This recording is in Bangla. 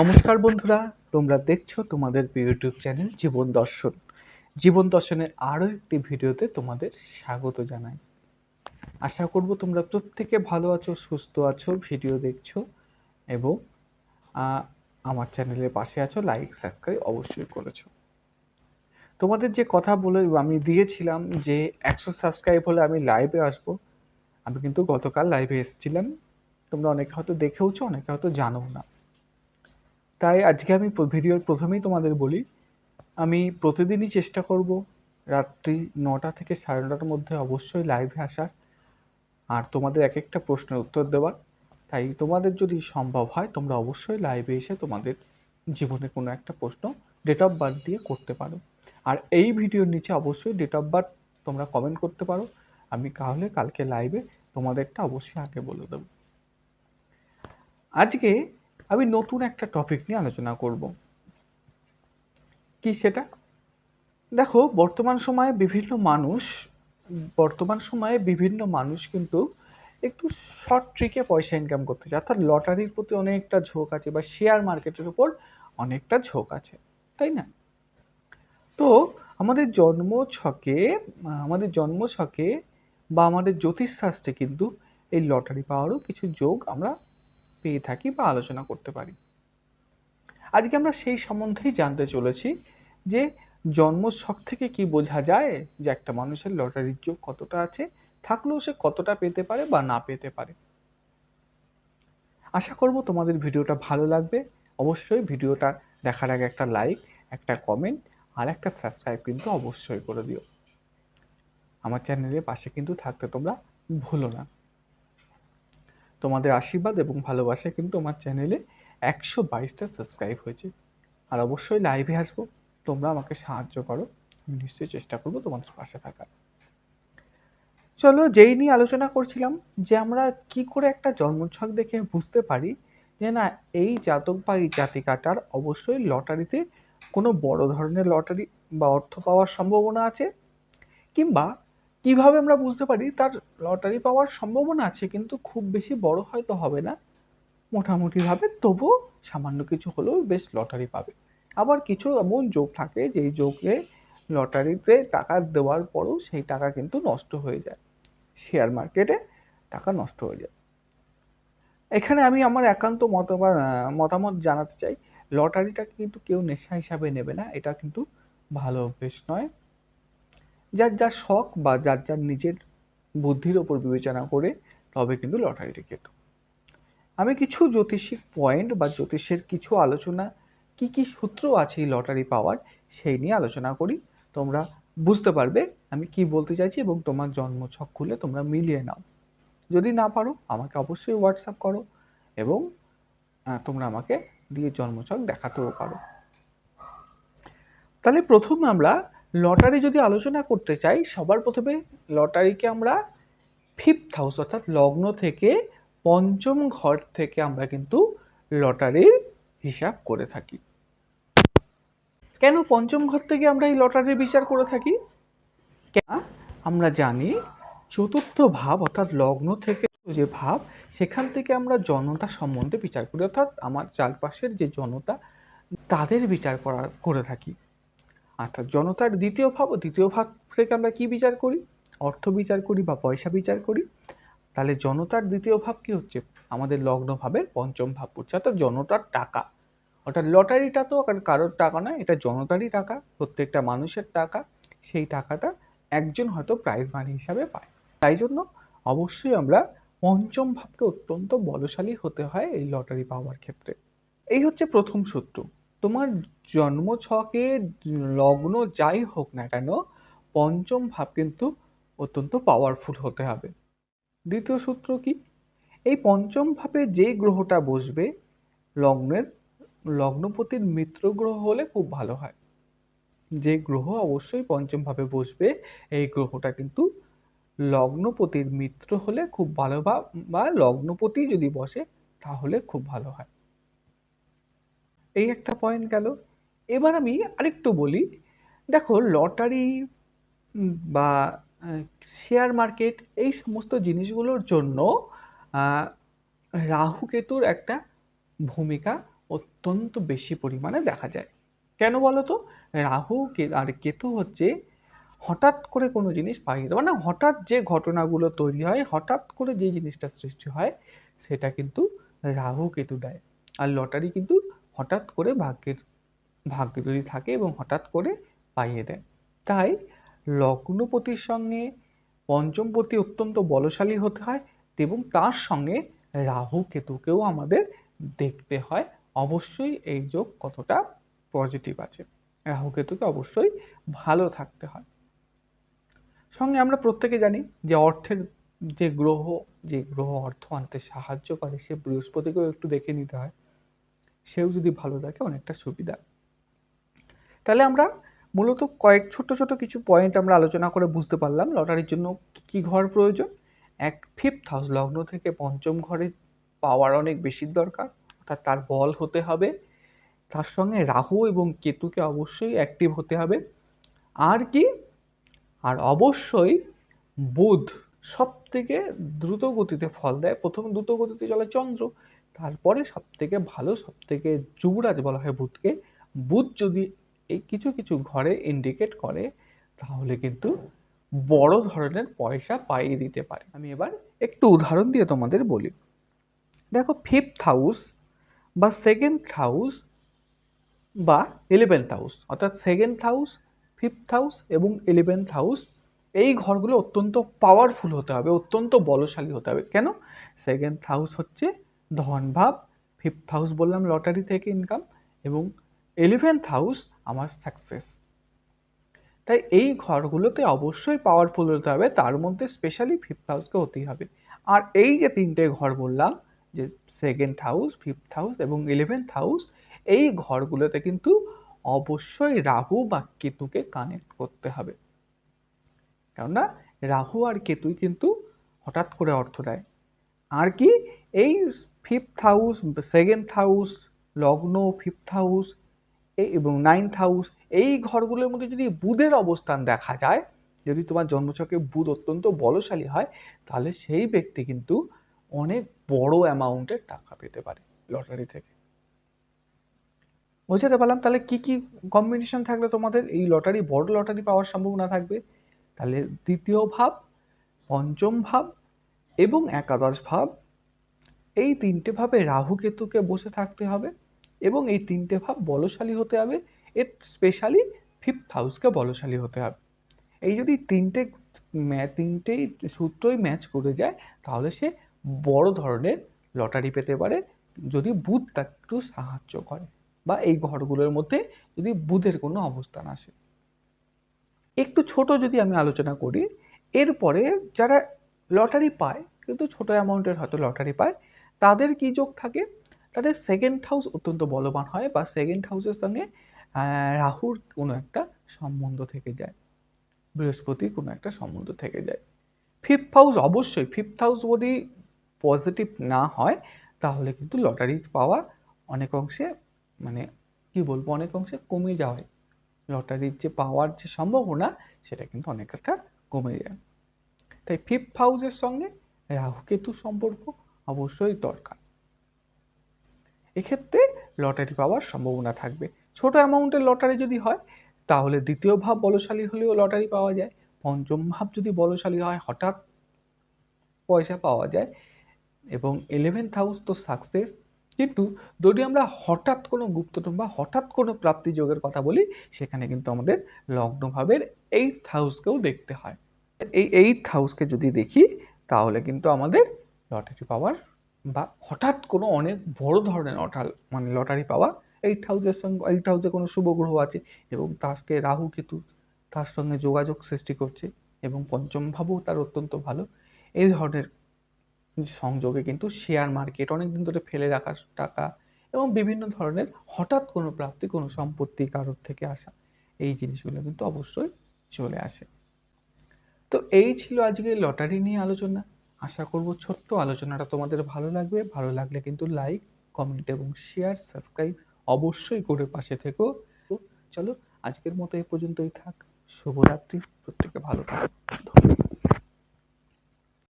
নমস্কার বন্ধুরা, তোমরা দেখছ তোমাদের ইউটিউব চ্যানেল জীবন দর্শন। জীবন দর্শনের আরও একটি ভিডিওতে তোমাদের স্বাগত জানাই। আশা করব তোমরা প্রত্যেকে ভালো আছো, সুস্থ আছো, ভিডিও দেখছ এবং আমার চ্যানেলের পাশে আছো, লাইক, সাবস্ক্রাইব অবশ্যই করেছ। তোমাদের যে কথা বলে আমি দিয়েছিলাম যে একশো সাবস্ক্রাইব হলে আমি লাইভে আসব, আমি কিন্তু গতকাল লাইভে এসেছিলাম। তোমরা অনেকে হয়তো দেখেওছো, অনেকে হয়তো জানো না। তাই আজকে আমি ভিডিওর প্রথমেই তোমাদের বলি, আমি প্রতিদিনই চেষ্টা করব রাত্রি নটা থেকে সাড়ে নটার মধ্যে অবশ্যই লাইভে আসার। আর তোমাদের এক একটা প্রশ্নের উত্তর দেওয়ার। তাই তোমাদের যদি সম্ভব হয়, তোমরা অবশ্যই লাইভে এসে তোমাদের জীবনে কোনো একটা প্রশ্ন ডেট অফ বার্থ দিয়ে করতে পারো। আর এই ভিডিওর নিচে অবশ্যই ডেট অফ বার্থ তোমরা কমেন্ট করতে পারো। আমি তাহলে কালকে লাইভে তোমাদেরটা অবশ্যই আগে বলে দেবো। আজকে আমি নতুন একটা টপিক নিয়ে আলোচনা করব। কি সেটা? দেখো, বর্তমান সময়ে বিভিন্ন মানুষ, বর্তমান সময়ে বিভিন্ন মানুষ কিন্তু একটু শর্ট ট্রিকে পয়সা ইনকাম করতে চায়। অর্থাৎ লটারির প্রতি অনেকটা ঝোঁক আছে বা শেয়ার মার্কেটের উপর অনেকটা ঝোঁক আছে, তাই না? তো আমাদের জন্ম ছকে আমাদের জন্ম ছকে বা আমাদের জ্যোতিষশাস্ত্রে কিন্তু এই লটারি পাওয়ারও কিছু যোগ আমরা পেয়ে থাকি বা আলোচনা করতে পারি। আজকে আমরা সেই সম্বন্ধেই জানতে চলেছি যে জন্মছক থেকে কি বোঝা যায় যে একটা মানুষের লটারির যোগ কতটা আছে, থাকলেও সে কতটা পেতে পারে বা না পেতে পারে। আশা করব তোমাদের ভিডিওটা ভালো লাগবে। অবশ্যই ভিডিওটা দেখার আগে একটা লাইক, একটা কমেন্ট আর একটা সাবস্ক্রাইব কিন্তু অবশ্যই করে দিও। আমার চ্যানেলের পাশে কিন্তু থাকতে তোমরা ভুলো না। তোমাদের আশীর্বাদ এবং ভালোবাসায় কিন্তু আমার চ্যানেলে একশো বাইশটা সাবস্ক্রাইব হয়েছে। আর অবশ্যই লাইভে আসব, তোমরা আমাকে সাহায্য করো, আমি নিশ্চয়ই চেষ্টা করব তোমাদের পাশে থাকার। চলো যেই নিয়ে আলোচনা করছিলাম, যে আমরা কি করে একটা জন্মছক দেখে বুঝতে পারি যে না, এই জাতক বা এই জাতিকাটার অবশ্যই লটারিতে কোনো বড় ধরনের লটারি বা অর্থ পাওয়ার সম্ভাবনা আছে, কিংবা কীভাবে আমরা বুঝতে পারি তার লটারি পাওয়ার সম্ভাবনা আছে কিন্তু খুব বেশি বড় হয়তো হবে না। মোটামুটিভাবে তবুও সামান্য কিছু হলেও বেশ লটারি পাবে। আবার কিছু এমন যোগ থাকে যেই যোগে লটারিতে টাকা দেওয়ার পরও সেই টাকা কিন্তু নষ্ট হয়ে যায়। শেয়ার মার্কেটে টাকা নষ্ট হয়ে যায়। এখানে আমি আমার একান্ত আহ, মতামত জানাতে চাই লটারিটাকে কিন্তু কেউ নেশা হিসাবে নেবে না এটা কিন্তু ভালো অভ্যেস নয়। যার যার শখ বা যার যার নিজের বুদ্ধির ওপর বিবেচনা করে তবে কিন্তু লটারিটি কেটো আমি কিছু জ্যোতিষিক পয়েন্ট বা জ্যোতিষের কিছু আলোচনা, কি কি সূত্র আছে এই লটারি পাওয়ার সেই নিয়ে আলোচনা করি। তোমরা বুঝতে পারবে আমি কি বলতে চাইছি এবং তোমার জন্মছক খুলে তোমরা মিলিয়ে নাও। যদি না পারো আমাকে অবশ্যই হোয়াটসঅ্যাপ করো এবং তোমরা আমাকে দিয়ে জন্মছক দেখাতেও পারো। তাহলে প্রথমে আমরা লটারি যদি আলোচনা করতে চাই, সবার প্রথমে লটারিকে আমরা ফিফথ হাউস অর্থাৎ লগ্ন থেকে পঞ্চম ঘর থেকে আমরা কিন্তু লটারির হিসাব করে থাকি। কেন পঞ্চম ঘর থেকে আমরা এই লটারির বিচার করে থাকি? কেন? আমরা জানি চতুর্থ ভাব অর্থাৎ লগ্ন থেকে যে ভাব, সেখান থেকে আমরা জনতা সম্বন্ধে বিচার করি। অর্থাৎ আমার চারপাশের যে জনতা, তাদের বিচার করা, করে থাকি। অর্থাৎ জনতার দ্বিতীয় ভাব দ্বিতীয় ভাব থেকে আমরা কি বিচার করি? অর্থ বিচার করি বা পয়সা বিচার করি? তাহলে জনতার দ্বিতীয় ভাব কি হচ্ছে? আমাদের লগ্ন ভাবের পঞ্চম ভাব পড়ছে। অর্থাৎ জনতার টাকা। অর্থাৎ লটারিটা তো কারোর টাকা নয়, এটা জনতারই টাকা, প্রত্যেকটা মানুষের টাকা। সেই টাকাটা একজন হয়তো প্রাইজ মানি হিসাবে পায়। তাই জন্য অবশ্যই আমরা পঞ্চম ভাবকে অত্যন্ত বলশালী হতে হয় এই লটারি পাওয়ার ক্ষেত্রে। এই হচ্ছে প্রথম সূত্র। তোমার জন্ম ছকে লগ্ন যাই হোক না কেন, পঞ্চম ভাব কিন্তু অত্যন্ত পাওয়ারফুল হতে হবে। দ্বিতীয় সূত্র কি? এই পঞ্চম ভাবে যে গ্রহটা বসবে, লগ্নের, লগ্নপতির মিত্র গ্রহ হলে খুব ভালো হয়। যে গ্রহ অবশ্যই পঞ্চম ভাবে বসবে, এই গ্রহটা কিন্তু লগ্নপতির মিত্র হলে খুব ভালো বা লগ্নপতি যদি বসে তাহলে খুব ভালো হয়। এই একটা পয়েন্ট গেল। এবার আমি আরেকটু বলি, দেখো লটারি বা শেয়ার মার্কেট এই সমস্ত জিনিসগুলোর জন্য রাহু কেতুর একটা ভূমিকা অত্যন্ত বেশি পরিমাণে দেখা যায়। কেন বলো তো রাহু আর কেতু হচ্ছে হঠাৎ করে কোনো জিনিস পাইয়ে দেয় মানে হঠাৎ যে ঘটনাগুলো তৈরি হয়, হঠাৎ করে যে জিনিসটা সৃষ্টি হয়, সেটা কিন্তু রাহু কেতু দেয়। আর লটারি কিন্তু হঠাৎ করে ভাগ্যের, ভাগ্য যদি থাকে এবং হঠাৎ করে পাইয়ে দেয়। তাই লগ্নপতির সঙ্গে পঞ্চমপতি অত্যন্ত বলশালী হতে হয় এবং তার সঙ্গে রাহু কেতুকেও আমাদের দেখতে হয়। অবশ্যই এই যোগ কতটা পজিটিভ আছে। রাহু কেতুকে অবশ্যই ভালো থাকতে হয়। সঙ্গে আমরা প্রত্যেকে জানি যে অর্থের যে গ্রহ যে গ্রহ অর্থ আনতে সাহায্য করে সে বৃহস্পতিকেও একটু দেখে নিতে হয়। সেও যদি ভালো থাকে, অনেকটা সুবিধা। তাহলে আমরা মূলত কয়েক ছোট ছোট কিছু পয়েন্ট আমরা আলোচনা করে বুঝতে পারলাম লটারির জন্য কী কী ঘর প্রয়োজন। এক ফিফথ হাউস লগ্ন থেকে পঞ্চম ঘরে পাওয়ার অনেক বেশি দরকার, অর্থাৎ তার বল হতে হবে। তার সঙ্গে রাহু এবং কেতুকে অবশ্যই অ্যাক্টিভ হতে হবে। আর কি? আর অবশ্যই বুধ সব থেকে দ্রুত গতিতে ফল দেয়। প্রথম দ্রুত গতিতে চলে চন্দ্র। তারপরে সব থেকে ভালো সব থেকে যুবরাজ বলা হয় বুধকে। বুধ যদি এই কিছু কিছু ঘরে ইন্ডিকেট করে, তাহলে কিন্তু বড় ধরনের পয়সা পাইয়ে দিতে পারে। আমি এবার একটু উদাহরণ দিয়ে তোমাদের বলি। দেখো ফিফথ হাউস বা সেকেন্ড হাউস বা ইলেভেন্থ হাউস অর্থাৎ সেকেন্ড হাউস ফিফথ হাউস এবং ইলেভেন্থ হাউস এই ঘরগুলো অত্যন্ত পাওয়ারফুল হতে হবে, অত্যন্ত বলশালী হতে হবে। কেন? সেকেন্ড হাউস হচ্ছে ধনভাব ফিফথ হাউস বললাম লটারি থেকে ইনকাম এবং ইলেভেন্থ হাউস আমার সাকসেস তাই এই ঘরগুলোতে অবশ্যই পাওয়ারফুল হতে হবে, তার মধ্যে স্পেশালি ফিফথ হাউসকে হতেই হবে। আর এই যে তিনটে ঘর বললাম, যে সেকেন্ড হাউস ফিফথ হাউস এবং ইলেভেন্থ হাউস এই ঘরগুলোতে কিন্তু অবশ্যই রাহু বা কেতুকে কানেক্ট করতে হবে। কেননা, রাহু আর কেতুই কিন্তু হঠাৎ করে অর্থ দেয়। আর কি? এই ফিফথ হাউস সেকেন্ড হাউস লগ্ন ফিফথ হাউস এবং নাইন্থ হাউস এই ঘরগুলোর মধ্যে যদি বুধের অবস্থান দেখা যায়, যদি তোমার জন্মছকে বুধ অত্যন্ত বলশালী হয়, তাহলে সেই ব্যক্তি কিন্তু অনেক বড় অ্যামাউন্টের টাকা পেতে পারে লটারি থেকে। বোঝাতে পারলাম? তাহলে কি কি কম্বিনেশন থাকলে তোমাদের এই লটারি বড় লটারি পাওয়ার সম্ভাবনা থাকবে? তাহলে দ্বিতীয় ভাব, পঞ্চম ভাব এবং একাদশ ভাব, এই তিনটে ভাবে রাহু কেতুকে বসে থাকতে হবে এবং এই তিনটে ভাব বলশালী হতে হবে। এর স্পেশালি ফিফথ হাউসকে বলশালী হতে হবে। এই যদি তিনটে তিনটেই সূত্রই ম্যাচ করে যায়, তাহলে সে বড় ধরনের লটারি পেতে পারে। যদি বুধ তাকে একটু সাহায্য করে বা এই ঘরগুলোর মধ্যে যদি বুধের কোনো অবস্থান আসে। একটু ছোট যদি আমি আলোচনা করি, এরপরে যারা লটারি পায়, কিন্তু ছোট অ্যামাউন্টের হয়তো লটারি পায়। তাদের কি যোগ থাকে? তাদের সেকেন্ড হাউস অত্যন্ত বলবান হয় বা সেকেন্ড হাউসের সঙ্গে রাহুর কোনো একটা সম্বন্ধ থেকে যায়। বৃহস্পতির কোনো একটা সম্বন্ধ থেকে যায়। ফিফথ হাউস অবশ্যই ফিফথ হাউস যদি পজিটিভ না হয়, তাহলে কিন্তু লটারি পাওয়া অনেক অংশে মানে কি বলব, অনেক অংশে কমে যাওয়ায়। লটারির যে পাওয়ার যে সম্ভাবনা, সেটা কিন্তু অনেকটা কমে যায়। তাই ফিফথ হাউসের সঙ্গে রাহু কেতু সম্পর্ক অবশ্যই দরকার। এক্ষেত্রে লটারি পাওয়ার সম্ভাবনা থাকবে। ছোট অ্যামাউন্টের লটারি যদি হয়, তাহলে দ্বিতীয় ভাব বলশালী হলেও লটারি পাওয়া যায়। পঞ্চম ভাব যদি বলশালী হয়, হঠাৎ পয়সা পাওয়া যায় এবং ইলেভেন্থ হাউস তো সাকসেস কিন্তু যদি আমরা হঠাৎ কোনো গুপ্তধন বা হঠাৎ কোনো প্রাপ্তি যোগের কথা বলি, সেখানে কিন্তু আমাদের লগ্নভাবের এইট হাউসকেও দেখতে হয়। এই এইট হাউসকে যদি দেখি, তাহলে কিন্তু আমাদের লটারি পাওয়ার বা হঠাৎ কোনো অনেক বড় ধরনের অটাল মানে লটারি পাওয়া এইট হাউসের সঙ্গে এইট হাউসে কোনো শুভ গ্রহ আছে এবং তাকে রাহু কেতু তার সঙ্গে যোগাযোগ সৃষ্টি করছে এবং পঞ্চম ভাবও তার অত্যন্ত ভালো। এই ধরনের সংযোগে কিন্তু শেয়ার মার্কেট অনেক দিন ধরে ফেলে রাখা টাকা এবং বিভিন্ন ধরনের হঠাৎ কোনো প্রাপ্তি, কোনো সম্পত্তি কারোর থেকে আসা, এই জিনিসগুলো কিন্তু অবশ্যই চলে আসে। তো এই ছিল আজকে লটারি নিয়ে আলোচনা। আশা করব ছোট্ট আলোচনাটা তোমাদের ভালো লাগবে। ভালো লাগলে কিন্তু লাইক কমেন্ট এবং শেয়ার সাবস্ক্রাইব অবশ্যই করে পাশে থেকো। চলো আজকের মতো এই পর্যন্তই থাক। শুভরাত্রি। প্রত্যেকে ভালো থাকো। ধন্যবাদ।